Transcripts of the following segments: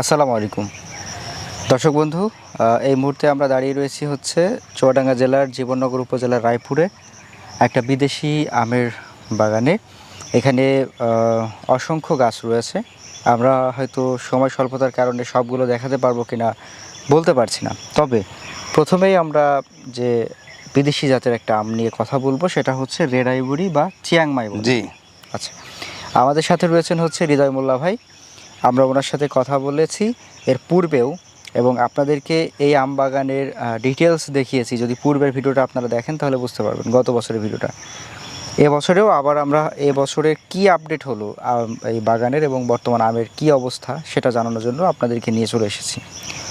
আসসালামু আলাইকুম। দর্শক বন্ধু এই মুহূর্তে আমরা দাঁড়িয়ে রয়েছি হচ্ছে চুয়াডাঙ্গা জেলার জীবননগর উপজেলার রায়পুরে একটা বিদেশি আমের বাগানে। এখানে অসংখ্য গাছ রয়েছে। আমরা হয়তো সময় স্বল্পতার কারণে সবগুলো দেখাতে পারব কিনা বলতে পারছি না। তবে প্রথমেই আমরা যে বিদেশি জাতের একটা আম নিয়ে কথা বলব সেটা হচ্ছে রেড আইবুড়ি বা চিয়াংমাই। জি। আচ্ছা আমাদের সাথে রয়েছেন হচ্ছে হৃদয় মোল্লা ভাই। আমরা ওনার সাথে কথা বলেছি এর পূর্বেও এবং আপনাদেরকে এই আম বাগানের ডিটেলস দেখিয়েছি। যদি পূর্বের ভিডিওটা আপনারা দেখেন তাহলে বুঝতে পারবেন গত বছরের ভিডিওটা। এবছরেও আবার আমরা এ বছরের কি আপডেট হলো এই বাগানের এবং বর্তমান আমের কি অবস্থা সেটা জানানোর জন্য আপনাদেরকে নিয়ে চলে এসেছি।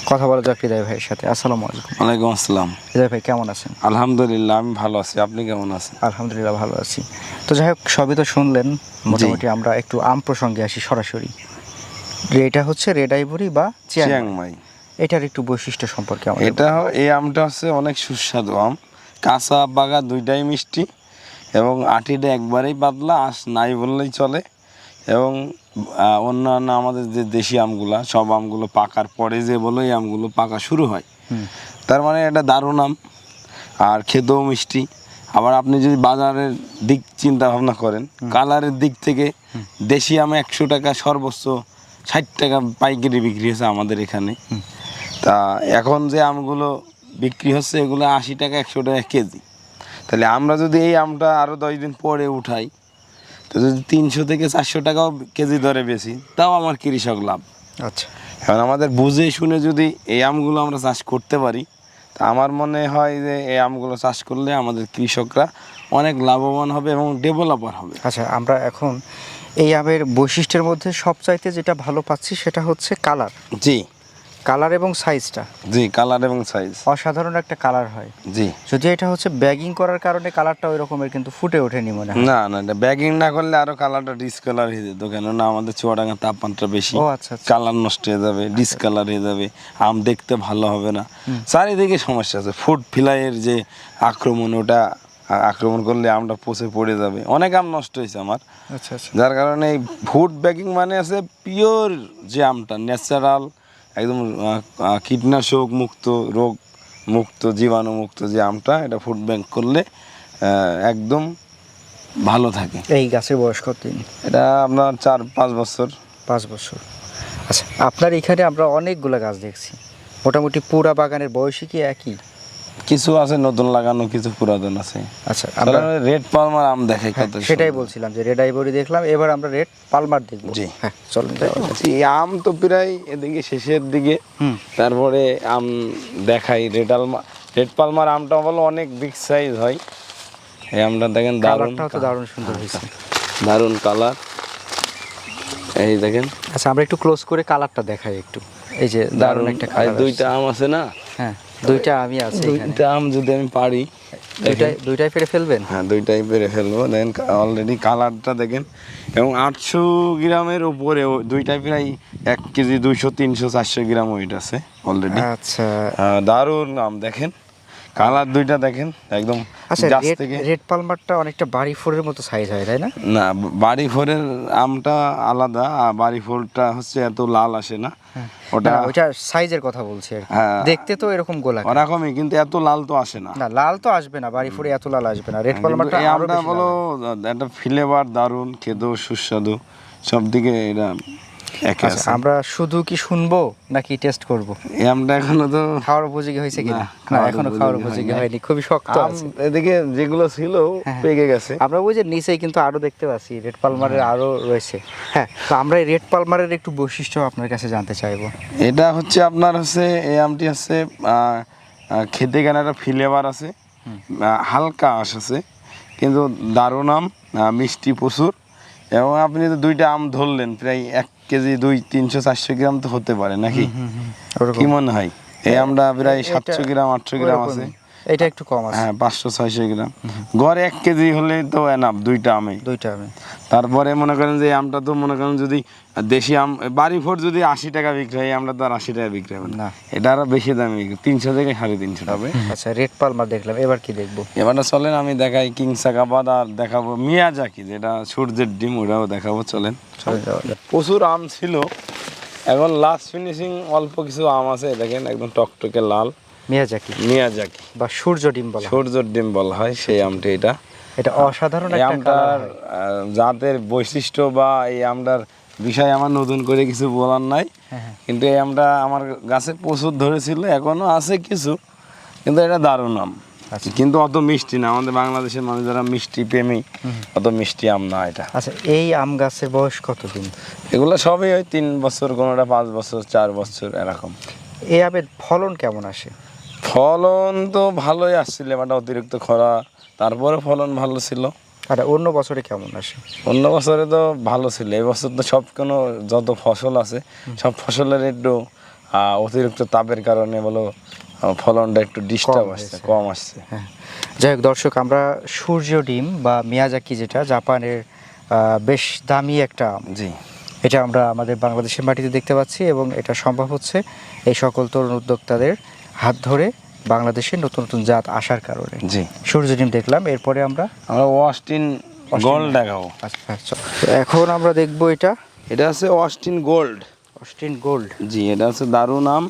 কথা বলা যাক হৃদয় ভাইয়ের সাথে। আসসালামু আলাইকুম। ওয়ালাইকুম আসসালাম। হৃদয় ভাই কেমন আছেন? আলহামদুলিল্লাহ আমি ভালো আছি। আপনি কেমন আছেন? আলহামদুলিল্লাহ ভালো আছি। তো যাই হোক সবই তো শুনলেন। মোটামুটি আমরা একটু আম প্রসঙ্গে আসি সরাসরি। এটা হচ্ছে রেড আইভরি বা চিয়াং চিয়াংমাই এটার একটু বৈশিষ্ট্য সম্পর্কে আমাদের এটা এই আমটা হচ্ছে অনেক সুস্বাদু আম। কাঁচা বাগা দুইটাই মিষ্টি এবং আটিটা একবারেই পাতলা আস নাই বললেই চলে। এবং অন্যান্য আমাদের যে দেশি আমগুলা সব আমগুলো পাকার পরে যে বলো এই আমগুলো পাকা শুরু হয়। তার মানে এটা দারুণ আম আর খেতেও মিষ্টি। আবার আপনি যদি বাজারের দিক চিন্তা ভাবনা করেন কালারের দিক থেকে দেশি আম একশো টাকা সর্বোচ্চ ষাট টাকা পাইকারি বিক্রি হচ্ছে আমাদের এখানে। তা এখন যে আমগুলো বিক্রি হচ্ছে এগুলো আশি টাকা একশো টাকা কেজি। তাহলে আমরা যদি এই আমটা আরও দশ দিন পরে উঠাই তো যদি তিনশো থেকে চারশো টাকাও কেজি ধরে বেশি তাও আমার কৃষক লাভ। আচ্ছা। এখন আমাদের বুঝে শুনে যদি এই আমগুলো আমরা চাষ করতে পারি তা আমার মনে হয় যে এই আমগুলো চাষ করলে আমাদের কৃষকরা অনেক লাভবান হবে এবং ডেভেলপার হবে। আচ্ছা আমরা এখন এই আমের বৈশিষ্ট্যের মধ্যে সবচাইতে যেটা ভালো পাচ্ছি সেটা হচ্ছে কালার। জি। কালার এবং সাইজটা। জি কালার এবং সাইজ। অসাধারণ একটা কালার হয়। জি। যদি এটা হচ্ছে ব্যাগিং করার কারণে কালারটা ওই রকমের কিন্তু ফুটে ওঠেনি মনে হয়। না না এটা ব্যাগিং না করলে আরও কালারটা ডিসকালার হয়ে যেত কেননা আমাদের চুয়াডাঙ্গা তাপমাত্রা বেশি। ও আচ্ছা আচ্ছা। কালার নষ্ট হয়ে যাবে ডিসকালার হয়ে যাবে আম দেখতে ভালো হবে না। চারিদিকে সমস্যা আছে। ফুড ফ্লাইয়ের যে আক্রমণ ওটা আক্রমণ করলে আমটা পচে পড়ে যাবে। অনেক আম নষ্ট হয়েছে আমার। আচ্ছা আচ্ছা। যার কারণে এই ফুড ব্যাগিং মানে আছে পিওর যে আমটা ন্যাচারাল একদম কীটনাশক মুক্ত রোগ মুক্ত জীবাণু মুক্ত যে আমটা এটা ফুড ব্যাগ করলে একদম ভালো থাকে। এই গাছের বয়স কতদিন এটা আপনার চার পাঁচ বছর। পাঁচ বছর। আচ্ছা আপনার এখানে আমরা অনেকগুলো গাছ দেখছি। মোটামুটি পুরা বাগানের বয়সই কি একই? কিছু আছে নতুন লাগানো কিছু পুরাতন আছে। আচ্ছা আমরা রেড পালমার আম দেখাই হ্যাঁ, কত সেটাই বলছিলাম যে রেড আইভরি দেখলাম এবার আমরা রেড পালমার দেখব। জি। হ্যাঁ চলুন। এই আম তো প্রায় এদিকে শেষের দিকে। তারপরে আম দেখাই রেড আলমা রেড পালমার আমটা বলো অনেক বিগ সাইজ হয়। এই আমটা দেখেন দারুণ তো দারুণ সুন্দর হয়েছে। দারুণ কালার এই দেখেন। আচ্ছা আমরা একটু ক্লোজ করে কালারটা দেখাই একটু। এই যে দারুণ একটা দুইটা আম আছে না? হ্যাঁ। দুইটা আমি আছি দুইটা আম যদি আমি পারি দুইটাই দুইটাই পেরে ফেলবেন? হ্যাঁ দুইটাই পেরে ফেলব। দেখেন অলরেডি কালারটা দেখেন। এবং আটশো গ্রামের উপরে দুইটাই প্রায় এক কেজি দুইশো তিনশো চারশো গ্রাম ওয়েট আছে অলরেডি আচ্ছা। দারুণ আম দেখেন। কালার দুইটা দেখেন একদম আচ্ছা রেড রেড পালমারটা অনেকটা বাড়ি ফোরের মতো সাইজ হয় তাই না? না বাড়ি ফোরের আমটা আলাদা আর বাড়ি ফোরটা হচ্ছে এত লাল আসে না। ওটা না, ওইটা সাইজের কথা বলছি। হ্যাঁ। দেখতে তো এরকম গোলা ওরকমই কিন্তু এত লাল তো আসে না। না লাল তো আসবে না বাড়ি ফোরে এত লাল আসবে না। রেড পালমারটা আরও আমটা বেশি বলো একটা ফ্লেভার দারুণ খেতেও সুস্বাদু। সব দিকে এটা একে আচ্ছা আছে। আমরা শুধু কি শুনব নাকি টেস্ট করব? আমটা এখনও তো খাওয়ার উপযোগী হয়েছে কি না, এখনও খাওয়ার উপযোগী হয়নি। খুবই শক্ত আছে। এদিকে যেগুলো ছিল হ্যাঁ। পেকে গেছে। আমরা ওই যে নিচেই কিন্তু আরও দেখতে পাচ্ছি রেড পালমারের আরও রয়েছে। হ্যাঁ তো আমরা এই রেড পালমারের একটু বৈশিষ্ট্য আপনার কাছে জানতে চাইব। এটা হচ্ছে আপনার হচ্ছে এই আমটি হচ্ছে খেতে গেলে একটা ফ্লেভার আছে হালকা আঁশ আছে কিন্তু দারুণ আম মিষ্টি প্রচুর। এবং আপনি তো দুইটা আম ধরলেন প্রায় এক কেজি দুই তিনশো চারশো গ্রাম তো হতে পারে নাকি? কি মনে হয়? এই আমরা প্রায় সাতশো গ্রাম আটশো গ্রাম আছে। এটা একটু কম আছে। হ্যাঁ পাঁচশো ছয়শো গ্রাম। গড়ে এক কেজি হলে তো এনাফ দুইটা আমে দুইটা আমে তারপরে মনে করেন যে আমটা তো মনে করেন যদি দেশি আম বাড়ি ফোর যদি আশি টাকা বিক্রি হয় আমটা তো আর আশি টাকা বিক্রি হবে না। এটা আরও বেশি দামে বিক্রি তিনশো থেকে সাড়ে তিনশো হবে। আচ্ছা রেড পালমার দেখলাম এবার কি দেখব? এবারটা চলেন আমি দেখাই কিংসাকাবাদ আর দেখাবো মিয়াজাকি যেটা সূর্যের ডিম ওটাও দেখাবো চলেন। প্রচুর আম ছিল। এখন লাস্ট ফিনিশিং অল্প কিছু আম আছে দেখেন একদম টকটকে লাল। মিয়াজাকি? মিয়াজাকি। বা সূর্য ডিম বলা হয়। সূর্যর ডিম বলা হয় সেই আমটি এটা। এটা অসাধারণ একটা আমটার জাতের বৈশিষ্ট্য বা এই আমটার বিষয়ে আমার নতুন করে কিছু বলার নাই। হ্যাঁ, কিন্তু এই আমটা আমার গাছে প্রচুর ধরেছিল এখনও আছে কিছু কিন্তু এটা দারুণ আম। আচ্ছা। কিন্তু অত মিষ্টি না আমাদের বাংলাদেশের মানুষ যারা মিষ্টি প্রেমী অত মিষ্টি আম না এটা। আচ্ছা এই আম গাছের বয়স কতদিন এগুলো সবই ওই তিন বছর কোনোটা পাঁচ বছর চার বছর এরকম। এই আমের ফলন কেমন আসে? ফলন তো ভালোই আসছিল এবার অতিরিক্ত খরা তারপরে ফলন ভালো ছিল। আর অন্য বছরে কেমন আসে? অন্য বছরে তো ভালো ছিল এই বছর তো সব কোনো যত ফসল আছে সব ফসলের একটু অতিরিক্ত তাপের কারণে বলো ফলনটা একটু ডিস্টার্ব আসছে কম আসছে। হ্যাঁ। যাই হোক দর্শক আমরা সূর্য ডিম বা মিয়াজাকি যেটা জাপানের বেশ দামি একটা জি। এটা আমরা আমাদের বাংলাদেশের মাটিতে দেখতে পাচ্ছি এবং এটা সম্ভব হচ্ছে এই সকল তরুণ উদ্যোক্তাদের হাত ধরে বাংলাদেশে নতুন নতুন জাত আসার কারণে। জি। সূর্য ডিম দেখলাম এরপরে আমরা আমরা ওয়াস্টিন গোল্ড দেখাবো। আচ্ছা আচ্ছা। এখন আমরা দেখব এটা। এটা আছে অস্টিন গোল্ড। Austin gold. জি এটা হচ্ছে দারুণ আম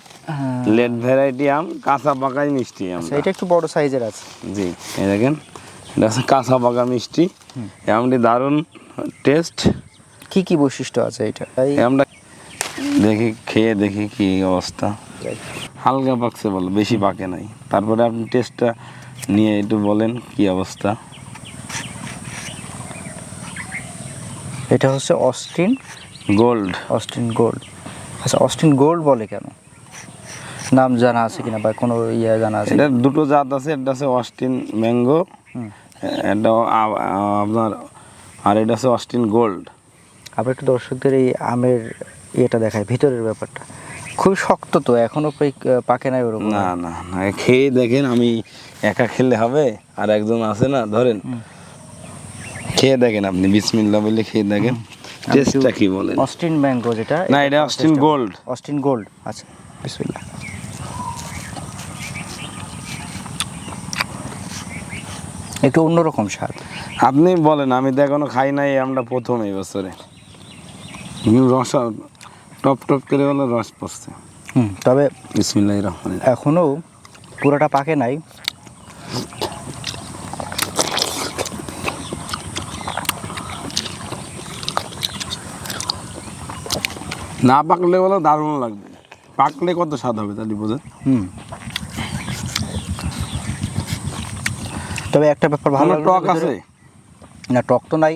লেট ভ্যারাইটি আম কাঁচা পাকাই মিষ্টি আম। আচ্ছা এটা একটু বড় সাইজের আছে। জি এই দেখেন এটা হচ্ছে কাঁচা পাকা মিষ্টি। আমটি দারুণ টেস্ট। কি কি বৈশিষ্ট্য আছে এটা? আমরা দেখি খেয়ে দেখি কি অবস্থা। হালকা পাকছে বলো বেশি পাকে নাই। তারপরে আপনি টেস্টটা নিয়ে একটু বলেন কি অবস্থা। এটা হচ্ছে অস্টিন গোল্ড। Austin gold. আচ্ছা অস্টিন গোল্ড বলে কেন? নাম জানা আছে কিনা বা কোনো ইয়ে জানা আছে? এটা দুটো জাত আছে একটা আছে অস্টিন ম্যাঙ্গো। এটা আপনার আর এটা আছে অস্টিন গোল্ড। আবার একটু দর্শকদের এই আমের ইয়েটা দেখায় ভিতরের ব্যাপারটা। খুব শক্ত তো এখনও পাকে নাই ওরকম। না না না খেয়ে দেখেন আমি একা খেলে হবে আর একজন আছে না ধরেন। খেয়ে দেখেন আপনি বিসমিল্লা বলে খেয়ে দেখেন। টেস্টটা কি বলেন? অস্টিন ম্যাঙ্গো যেটা না এটা অস্টিন গোল্ড। অস্টিন গোল্ড আচ্ছা বিসমিল্লাহ। একটু অন্যরকম স্বাদ। আপনি বলেন আমি তো এখনও খাই নাই আমরা প্রথম এই বছরে। রস টপ টপ করে বলে রস পড়ছে। হুম তবে বিসমিল্লাহ রহমান এখনও পুরোটা পাকে নাই। না পাকলে বলে দারুণ লাগবে। পাকলে কত স্বাদ হবে তাহলে বোঝেন হুম। তবে একটা ব্যাপার ভালো টক আছে? না টক তো নাই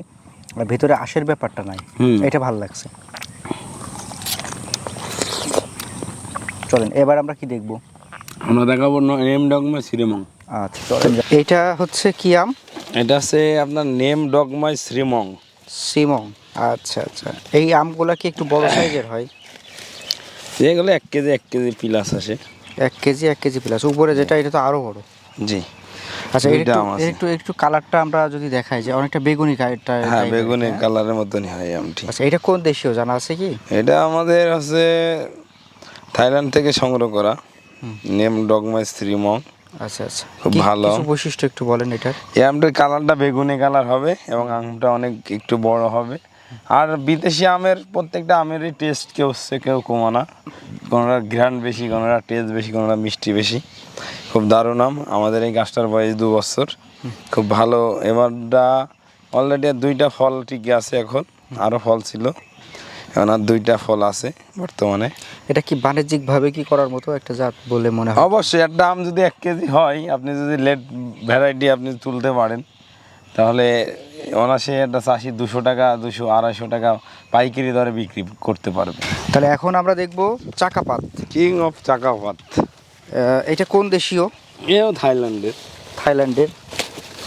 আর ভিতরে আশের ব্যাপারটা নাই। হুম। এটা ভালো লাগছে। চলেন এবার আমরা কি দেখব? আমরা দেখাবো নেম ডগমাই শ্রীমং আচ্ছা চলেন এটা হচ্ছে কি আম? এটা আছে আপনার নেম ডগমাই শ্রীমং সিমং আচ্ছা আচ্ছা। এই আমগুলা কি একটু বড় সাইজের হয়? যেগুলো এক কেজি এক কেজি প্লাস আসে। এক কেজি এক কেজি প্লাস উপরে যেটা এটা তো আরও বড়। জি। আচ্ছা দুইটা একটু আছে। একটু কালারটা আমরা যদি দেখাই যে অনেকটা বেগুনি কালারটা হ্যাঁ বেগুনি কালারের মতনই হয় আমটি। আচ্ছা এটা কোন দেশীয় জানা আছে কি? এটা আমাদের হচ্ছে থাইল্যান্ড থেকে সংগ্রহ করা। নেম ডগমাই শ্রীমং। আচ্ছা আচ্ছা। খুব ভালো। বৈশিষ্ট্য একটু বলেন এটার? এই আমটার কালারটা বেগুনি কালার হবে এবং আমটা অনেক একটু বড় হবে। আর বিদেশি আমের প্রত্যেকটা আমেরই টেস্ট কেউ হচ্ছে কেউ কমানা কোনোটা ঘ্রাণ বেশি কোনোটা টেস্ট বেশি কোনোটা মিষ্টি বেশি। খুব দারুণ আম। আমাদের এই গাছটার বয়স দু বছর। খুব ভালো। এবারটা অলরেডি দুইটা ফল টিকে আছে এখন। আরও ফল ছিল। আর দুইটা ফল আছে বর্তমানে। এটা কি বাণিজ্যিক ভাবে কি করার মতো একটা জাত বলে মনে হয়? অবশ্যই একটা আম যদি এক কেজি হয় আপনি যদি লেট ভ্যারাইটি আপনি তুলতে পারেন তাহলে অনাসে একটা চাষি দুশো টাকা দুশো আড়াইশো টাকা পাইকারি দরে বিক্রি করতে পারবে। তাহলে এখন আমরা দেখব চাকাপাত। King of চাকাপাত। এটা কোন দেশীয়? এও থাইল্যান্ডের। থাইল্যান্ডের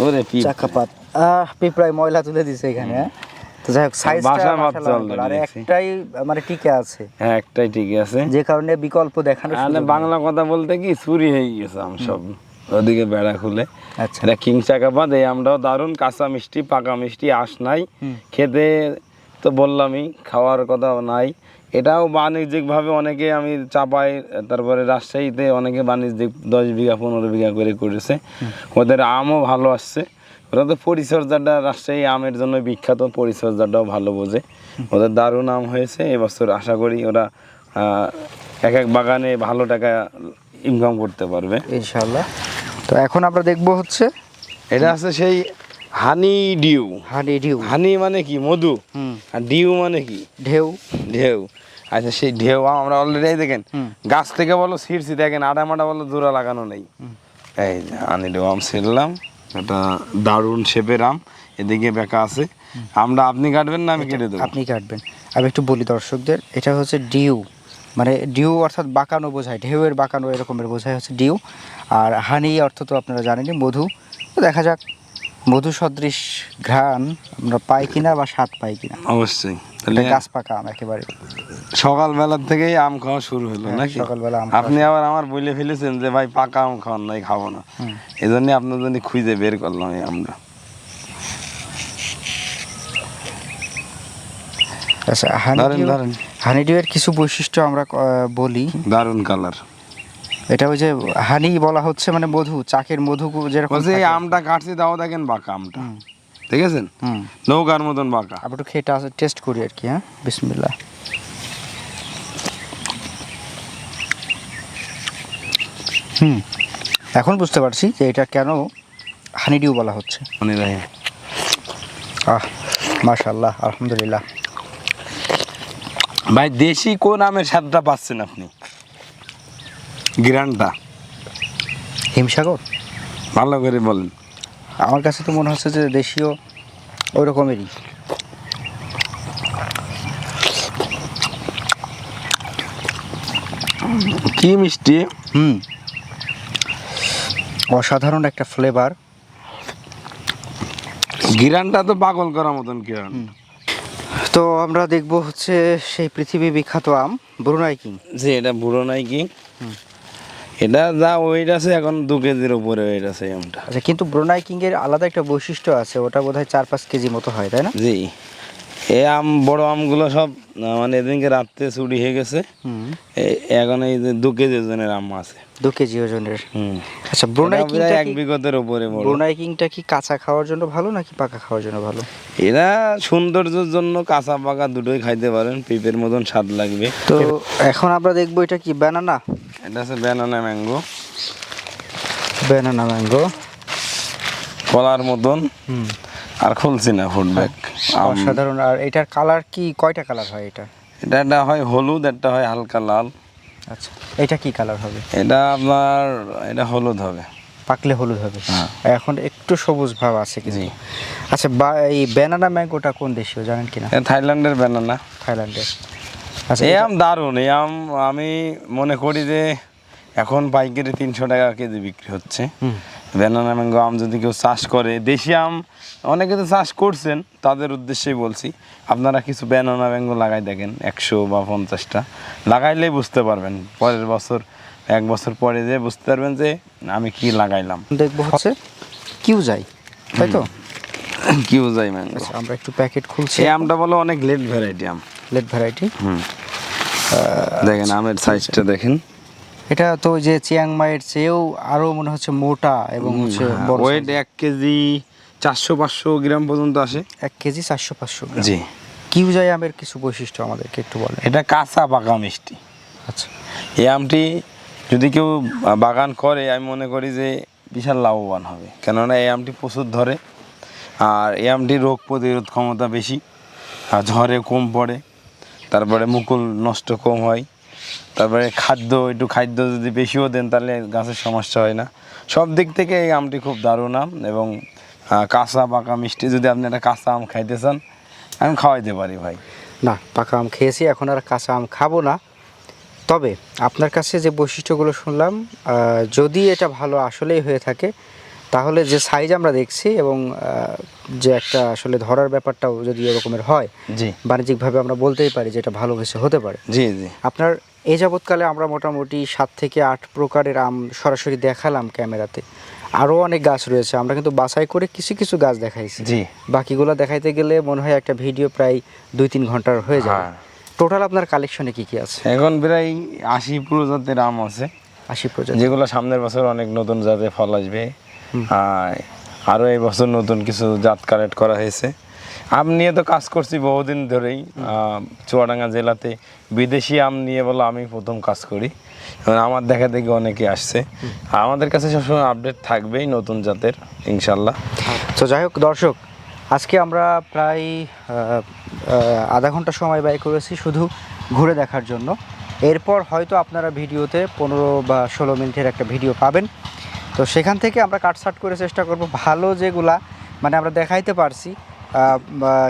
ওরে চাকাপাত। আহ পিঁপড়ায় ময়লা তুলে দিছে এখানে হ্যাঁ? তো যাই হোক সাইজটা মাশাআল্লাহ আর একটাই মানে টিকে আছে। হ্যাঁ একটাই আছে। যে কারণে বিকল্প দেখানো বাংলা কথা বলতে কি চুরি হয়ে গেছে আম সব। ওদিকে বেড়া খুলে। আচ্ছা। এটা কিং চাকাপাত এই আমরাও দারুণ কাঁচা মিষ্টি পাকা মিষ্টি আশ নাই। খেতে তো বললামই খাওয়ার কথা নাই। এটাও বাণিজ্যিকভাবে অনেকে আমি চাপাই তারপরে রাজশাহীতে অনেকে বাণিজ্যিক দশ বিঘা পনেরো বিঘা করে করেছে। ওদের আমও ভালো আসছে। ওরা তো পরিচর্যাটা রাজশাহী আমের জন্য বিখ্যাত পরিচর্যাটাও ভালো বোঝে। ওদের দারুণ আম হয়েছে এবছর আশা করি ওরা এক এক বাগানে ভালো টাকা ইনকাম করতে পারবে। ইনশাল্লাহ তো এখন আমরা দেখব হচ্ছে এটা আছে সেই হানি ডিউ। হানি ডিউ। হানি মানে কি? মধু? হুম। আর ডিউ মানে কি? ঢেউ। ঢেউ। আচ্ছা সেই ঢেউ আমরা অলরেডি দেখেন গাছ থেকে বলো ছিঁড়ছি দেখেন আটা মাটা বলো দূরা লাগানো নেই। এই আনি ঢেউ আম ছিঁড়লাম। এটা দারুণ শেপের আম। এদিকে বেঁকা আছে। আমরা আপনি কাটবেন না আমি কেটে দেবো? আপনি কাটবেন। আমি একটু বলি দর্শকদের এটা হচ্ছে ডিউ। মানে ডিউ অর্থাৎ বাঁকানো বোঝায় ঢেউয়ের বাঁকানো এরকমের বোঝায় হচ্ছে ডিউ। আর হানি অর্থ তো আপনারা জানেনই মধু। তো দেখা যাক মধু সদৃশ ঘ্রাণ আমরা পাই কিনা বা স্বাদ পাই কিনা। অবশ্যই। গাছ পাকা আম একেবারে। সকালবেলার থেকেই আম খাওয়া শুরু হলো হ্যাঁ, নাকি? সকালবেলা আম আপনি আবার আমার বলে ফেলেছেন যে ভাই পাকা আম খাওয়ান নাই খাব না। এই জন্য আপনার জন্য খুঁজে বের করলাম এই আমরা আচ্ছা হানি ধরেন, ডিউ ধরেন। হানি ডিউয়ের কিছু বৈশিষ্ট্য আমরা বলি। দারুণ কালার এটা ওই যে হানি বলা হচ্ছে মানে মধু চাকের মধু যেরকম। আমটা কাটছি তাও দেখেন বাঁকা আমটা। ঠিক আছে হুম। নৌকার মতন বাঁকা। আবার একটু খেয়ে টেস্ট করি আর কি হ্যাঁ? বিসমিল্লা হুম। এখন বুঝতে পারছি যে এটা কেন হানিডিউ বলা হচ্ছে। মনে রাখে আহ মাশাল্লাহ আলহামদুলিল্লাহ। ভাই দেশি কোন আমের স্বাদটা পাচ্ছেন আপনি? গ্রানটা। হিমসাগর? ভালো করে বলেন। আমার কাছে তো মনে হচ্ছে যে দেশীয় ওই রকমেরই কি মিষ্টি? হুম। অসাধারণ একটা ফ্লেভার গিরানটা তো পাগল করার মতন গিরান তো আমরা দেখব হচ্ছে সেই পৃথিবী বিখ্যাত আম ব্রুনাই কিং যে এটা বুড়ো নাই কি এটা যা ওয়েট আছে এখন দু কেজির উপরে ওয়েট আছে আমটা। আচ্ছা কিন্তু ব্রুনাই কিং এর আলাদা একটা বৈশিষ্ট্য আছে ওটা বোধহয় চার পাঁচ কেজি মতো হয় তাই না? জি। এই আম বড় আমগুলো সব মানে এদিনকে রাত্রে চুরি হয়ে গেছে। হুম। এই- এখন এই যে দু কেজি ওজনের আম আছে। দু কেজি ওজনের। হুম। আচ্ছা ব্রুনাই কিংটা এক বিগতের উপরে ব্রুনাই কিংটা কি কাঁচা খাওয়ার জন্য ভালো নাকি পাকা খাওয়ার জন্য ভালো? এরা সৌন্দর্যের জন্য কাঁচা পাকা দুটোই খাইতে পারেন পিপের মতন স্বাদ লাগবে। তো এখন আমরা দেখব এটা কি ব্যানানা এটা আছে ব্যানানা ম্যাঙ্গো ব্যানানা ম্যাঙ্গো কলার মতন। আর খুলছি না ফুটব্যাক অসাধারণ। আর এটার কালার কি? কয়টা কালার হয় এটা? এটা একটা হয় হলুদ একটা হয় হালকা লাল। আচ্ছা। এটা কি কালার হবে? এটা আপনার এটা হলুদ হবে। পাকলে হলুদ হবে। হ্যাঁ। এখন একটু সবুজ ভাব আছে জি। আচ্ছা এই ব্যানানা ম্যাঙ্গোটা কোন দেশীয় জানেন কিনা? থাইল্যান্ডের ব্যানানা থাইল্যান্ডের। এই এটা- আম দারুণ এই আম আমি মনে করি যে এখন পাইকারি তিনশো টাকা কেজি বিক্রি হচ্ছে। ব্যানানা ম্যাঙ্গো আম যদি কেউ চাষ করে দেশি আম অনেকে তো চাষ করছেন তাদের উদ্দেশ্যেই বলছি আপনারা কিছু ব্যানানা ম্যাঙ্গো লাগাই দেখেন একশো বা পঞ্চাশটা। লাগাইলেই বুঝতে পারবেন পরের বছর এক বছর পরে যে বুঝতে পারবেন যে আমি কি লাগাইলাম। দেখব হচ্ছে কিউ যাই তাই তো? কি বোঝাই ম্যাঙ্গো। আচ্ছা আমরা একটু প্যাকেট খুলছি। এই আমটা বলো অনেক লেট ভ্যারাইটি আম। Late variety. হুম। দেখেন আমের সাইজটা দেখেন। এটা তো যে চিয়াংমাইয়ের চেয়েও আরও মনে হচ্ছে মোটা এবং হচ্ছে বড় ওয়েট এক কেজি চারশো পাঁচশো গ্রাম পর্যন্ত আসে। এক কেজি চারশো পাঁচশো জি। কিউ যাই আমের কিছু বৈশিষ্ট্য আমাদেরকে একটু বলেন? এটা কাঁচা পাকা মিষ্টি। আচ্ছা। এই আমটি যদি কেউ বাগান করে আমি মনে করি যে বিশাল লাভবান হবে। কেননা এই আমটি প্রচুর ধরে। আর এই আমটি রোগ প্রতিরোধ ক্ষমতা বেশি। আর ঝড়ে কম পড়ে। তারপরে মুকুল নষ্ট কম হয়। তারপরে খাদ্য, একটু খাদ্য যদি বেশিও দেন তাহলে গাছের সমস্যা হয় না। সব দিক থেকে এই আমটি খুব দারুণ আম এবং কাঁচা, পাকা মিষ্টি যদি আপনি একটা কাঁচা আম খাইতে চান, আমি খাওয়াইতে পারি ভাই। না, পাকা আম খেয়েছি, এখন আর কাঁচা আম খাব না। তবে আপনার কাছে যে বৈশিষ্ট্যগুলো শুনলাম যদি এটা ভালো আসলেই হয়ে থাকে তাহলে যে সাইজ আমরা দেখছি এবং যে একটা আসলে ধরার ব্যাপারটাও যদি এরকমের হয় জি। বাণিজ্যিকভাবে আমরা বলতেই পারি যে এটা ভালো কিছু হতে পারে। জি জি। আপনার এই যাবৎকালে আমরা মোটামুটি সাত থেকে আট প্রকারের আম সরাসরি দেখালাম ক্যামেরাতে। আরও অনেক গাছ রয়েছে আমরা কিন্তু বাছাই করে কিছু কিছু গাছ দেখাইছি। জি। বাকিগুলো দেখাইতে গেলে মনে হয় একটা ভিডিও প্রায় দুই তিন ঘণ্টার হয়ে যাবে। হ্যাঁ। টোটাল আপনার কালেকশনে কি কি আছে? এখন প্রায় আশি প্রজাতির আম আছে। আশি প্রজাতি। যেগুলো সামনের বছর অনেক নতুন জাতের ফল আসবে। আরও এই বছর নতুন কিছু জাত কালেক্ট করা হয়েছে। আম নিয়ে তো কাজ করছি বহুদিন ধরেই চুয়াডাঙ্গা জেলাতে। বিদেশি আম নিয়ে বলো আমি প্রথম কাজ করি। আমার দেখা দেখি অনেকে আসছে। আমাদের কাছে সবসময় আপডেট থাকবেই নতুন জাতের, ইনশাল্লাহ। তো যাই হোক, দর্শক, আজকে আমরা প্রায় আধা ঘণ্টা সময় ব্যয় করেছি শুধু ঘুরে দেখার জন্য। এরপর হয়তো আপনারা ভিডিওতে পনেরো বা ষোলো মিনিটের একটা ভিডিও পাবেন। তো সেখান থেকে আমরা কাটসাট করে চেষ্টা করব। ভালো যেগুলা মানে আমরা দেখাইতে পারছি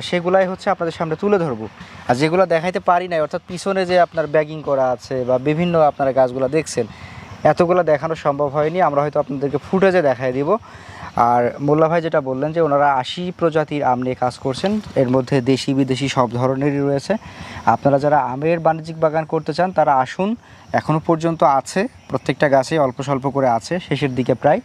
সেগুলাই হচ্ছে আপনাদের সামনে তুলে ধরবো। আর যেগুলো দেখাইতে পারি নাই, অর্থাৎ পিছনে যে আপনার ব্যাগিং করা আছে বা বিভিন্ন আপনারা গাছগুলো দেখছেন এতগুলো দেখানো সম্ভব হয়নি, আমরা হয়তো আপনাদেরকে ফুটেজে দেখাই দিব। আর মোল্লা ভাই যেটা বললেন যে ওনারা আশি প্রজাতির আম নিয়ে কাজ করছেন, এর মধ্যে দেশি বিদেশি সব ধরনেরই রয়েছে। আপনারা যারা আমের বাণিজ্যিক বাগান করতে চান, তারা আসুন এখনও পর্যন্ত আছে, প্রত্যেকটা গাছে অল্প স্বল্প করে আছে, শেষের দিকে প্রায়।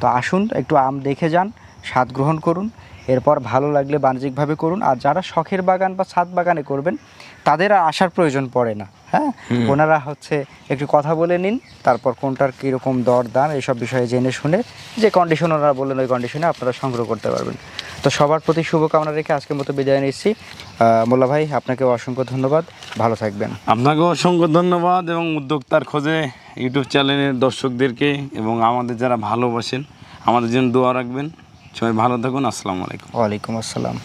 তো আসুন, একটু আম দেখে যান, স্বাদ গ্রহণ করুন, এরপর ভালো লাগলে বাণিজ্যিকভাবে করুন। আর যারা শখের বাগান বা ছাদ বাগানে করবেন তাদের আর আসার প্রয়োজন পড়ে না হ্যাঁ? ওনারা হচ্ছে একটু কথা বলে নিন তারপর কোনটার কীরকম দর দাম এইসব বিষয়ে জেনে শুনে যে কন্ডিশন ওনারা বললেন ওই কন্ডিশনে আপনারা সংগ্রহ করতে পারবেন। তো সবার প্রতি শুভকামনা রেখে আজকের মতো বিদায় নিচ্ছি। মোল্লা ভাই আপনাকে অসংখ্য ধন্যবাদ। ভালো থাকবেন। আপনাকে অসংখ্য ধন্যবাদ এবং উদ্যোক্তার খোঁজে ইউটিউব চ্যানেলের দর্শকদেরকে এবং আমাদের যারা ভালোবাসেন আমাদের জন্য দোয়া রাখবেন। সবাই ভালো থাকুন। আসসালামু আলাইকুম। ওয়ালাইকুম আসসালাম।